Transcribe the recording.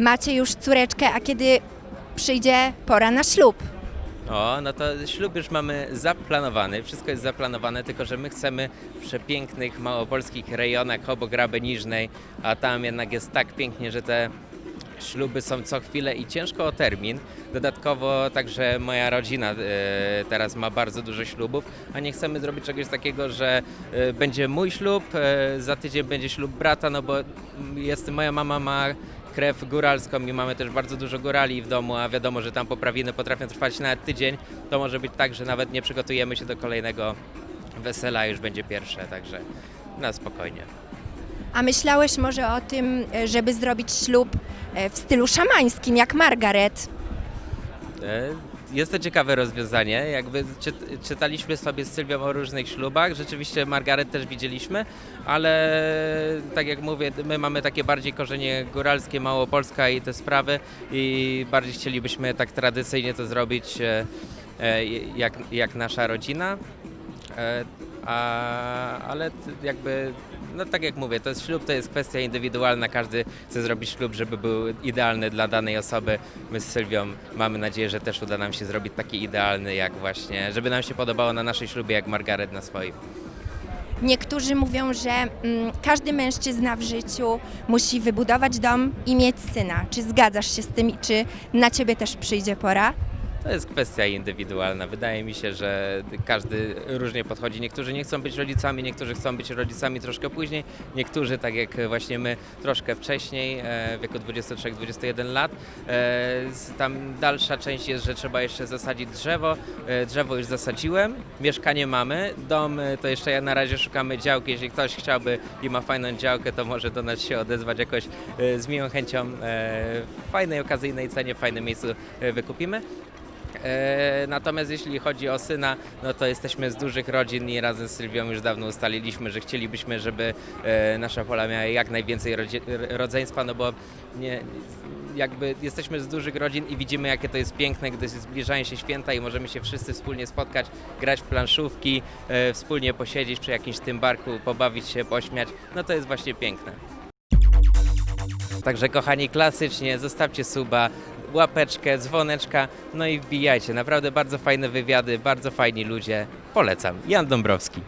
Macie już córeczkę, a kiedy przyjdzie pora na ślub? O, no to ślub już mamy zaplanowany, wszystko jest zaplanowane, tylko że my chcemy w przepięknych małopolskich rejonach obok Raby Niżnej, a tam jednak jest tak pięknie, że te śluby są co chwilę i ciężko o termin. Dodatkowo także moja rodzina e, teraz ma bardzo dużo ślubów, a nie chcemy zrobić czegoś takiego, że e, będzie mój ślub, e, za tydzień będzie ślub brata, no bo jest, moja mama ma krew góralską i mamy też bardzo dużo górali w domu, a wiadomo, że tam poprawiny potrafią trwać nawet tydzień. To może być tak, że nawet nie przygotujemy się do kolejnego wesela, już będzie pierwsze, także na spokojnie. A myślałeś może o tym, żeby zrobić ślub e, w stylu szamańskim, jak Margaret? E, Jest to ciekawe rozwiązanie. Jakby czy, czytaliśmy sobie z Sylwią o różnych ślubach. Rzeczywiście Margaret też widzieliśmy, ale tak jak mówię, my mamy takie bardziej korzenie góralskie, Małopolska i te sprawy i bardziej chcielibyśmy tak tradycyjnie to zrobić e, e, jak, jak nasza rodzina. A, ale jakby, no tak jak mówię, to jest ślub, to jest kwestia indywidualna. Każdy chce zrobić ślub, żeby był idealny dla danej osoby. My z Sylwią mamy nadzieję, że też uda nam się zrobić taki idealny, jak właśnie, żeby nam się podobało na naszej ślubie, jak Margaret na swoim. Niektórzy mówią, że mm, każdy mężczyzna w życiu musi wybudować dom i mieć syna. Czy zgadzasz się z tym i czy na ciebie też przyjdzie pora? To jest kwestia indywidualna. Wydaje mi się, że każdy różnie podchodzi. Niektórzy nie chcą być rodzicami, niektórzy chcą być rodzicami troszkę później, niektórzy, tak jak właśnie my, troszkę wcześniej, e, w wieku 23-21 lat. E, Tam dalsza część jest, że trzeba jeszcze zasadzić drzewo. E, Drzewo już zasadziłem, mieszkanie mamy, dom to jeszcze ja na razie szukamy działki. Jeśli ktoś chciałby i ma fajną działkę, to może do nas się odezwać jakoś z miłą chęcią. W fajnej, okazyjnej cenie, w fajnym miejscu wykupimy. E, Natomiast jeśli chodzi o syna, no to jesteśmy z dużych rodzin i razem z Sylwią już dawno ustaliliśmy, że chcielibyśmy, żeby e, nasza pola miała jak najwięcej rodzeństwa, no bo nie, jakby jesteśmy z dużych rodzin i widzimy jakie to jest piękne, gdy zbliżają się święta i możemy się wszyscy wspólnie spotkać, grać w planszówki, e, wspólnie posiedzieć przy jakimś tym barku, pobawić się, pośmiać, no to jest właśnie piękne. Także kochani, klasycznie zostawcie suba, łapeczkę, dzwoneczka, no i wbijajcie. Naprawdę bardzo fajne wywiady, bardzo fajni ludzie. Polecam. Jan Dąbrowski.